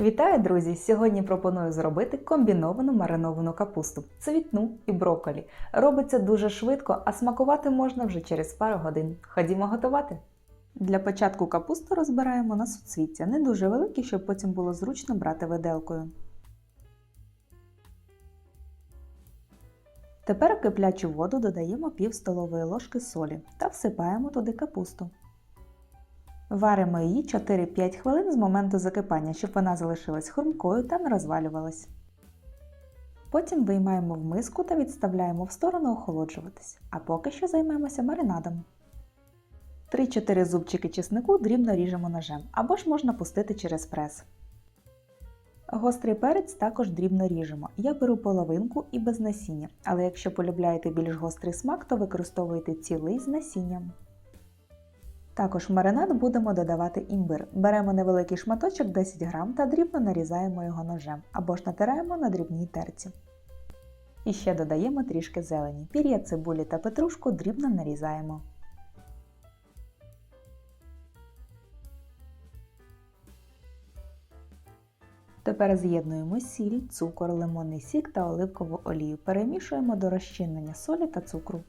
Вітаю, друзі! Сьогодні пропоную зробити комбіновану мариновану капусту, цвітну і брокколі. Робиться дуже швидко, а смакувати можна вже через пару годин. Ходімо готувати. Для початку капусту розбираємо на суцвіття, не дуже великі, щоб потім було зручно брати виделкою. Тепер у киплячу воду додаємо пів столової ложки солі та всипаємо туди капусту. Варимо її 4-5 хвилин з моменту закипання, щоб вона залишилась хрумкою та не розвалювалась. Потім виймаємо в миску та відставляємо в сторону охолоджуватись, а поки що займемося маринадом. 3-4 зубчики чеснику дрібно ріжемо ножем або ж можна пустити через прес. Гострий перець також дрібно ріжемо. Я беру половинку і без насіння, але якщо полюбляєте більш гострий смак, то використовуйте цілий з насінням. Також в маринад будемо додавати імбир. Беремо невеликий шматочок 10 грам та дрібно нарізаємо його ножем або ж натираємо на дрібній терці. І ще додаємо трішки зелені. Пір'я цибулі та петрушку дрібно нарізаємо. Тепер з'єднуємо сіль, цукор, лимонний сік та оливкову олію. Перемішуємо до розчинення солі та цукру.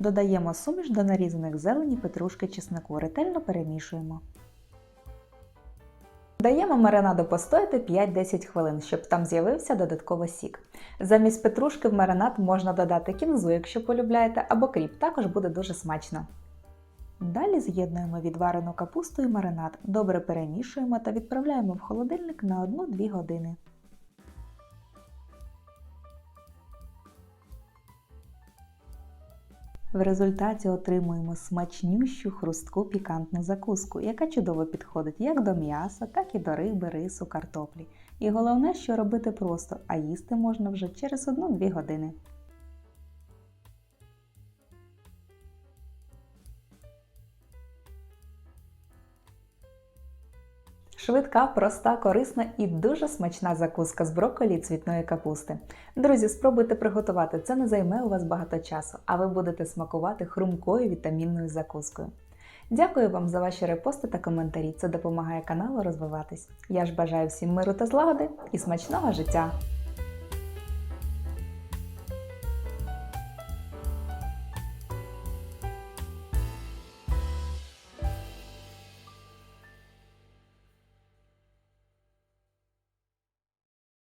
Додаємо суміш до нарізаних зелені, петрушки, чеснику. Ретельно перемішуємо. Даємо маринаду постояти 5-10 хвилин, щоб там з'явився додатковий сік. Замість петрушки в маринад можна додати кінзу, якщо полюбляєте, або кріп, також буде дуже смачно. Далі з'єднуємо відварену капусту і маринад, добре перемішуємо та відправляємо в холодильник на 1-2 години. В результаті отримуємо смачнющу хрустку пікантну закуску, яка чудово підходить як до м'яса, так і до риби, рису, картоплі. І головне, що робити просто, а їсти можна вже через 1-2 години. Швидка, проста, корисна і дуже смачна закуска з брокколі і цвітної капусти. Друзі, спробуйте приготувати, це не займе у вас багато часу, а ви будете смакувати хрумкою вітамінною закускою. Дякую вам за ваші репости та коментарі. Це допомагає каналу розвиватись. Я ж бажаю всім миру та злагоди і смачного життя!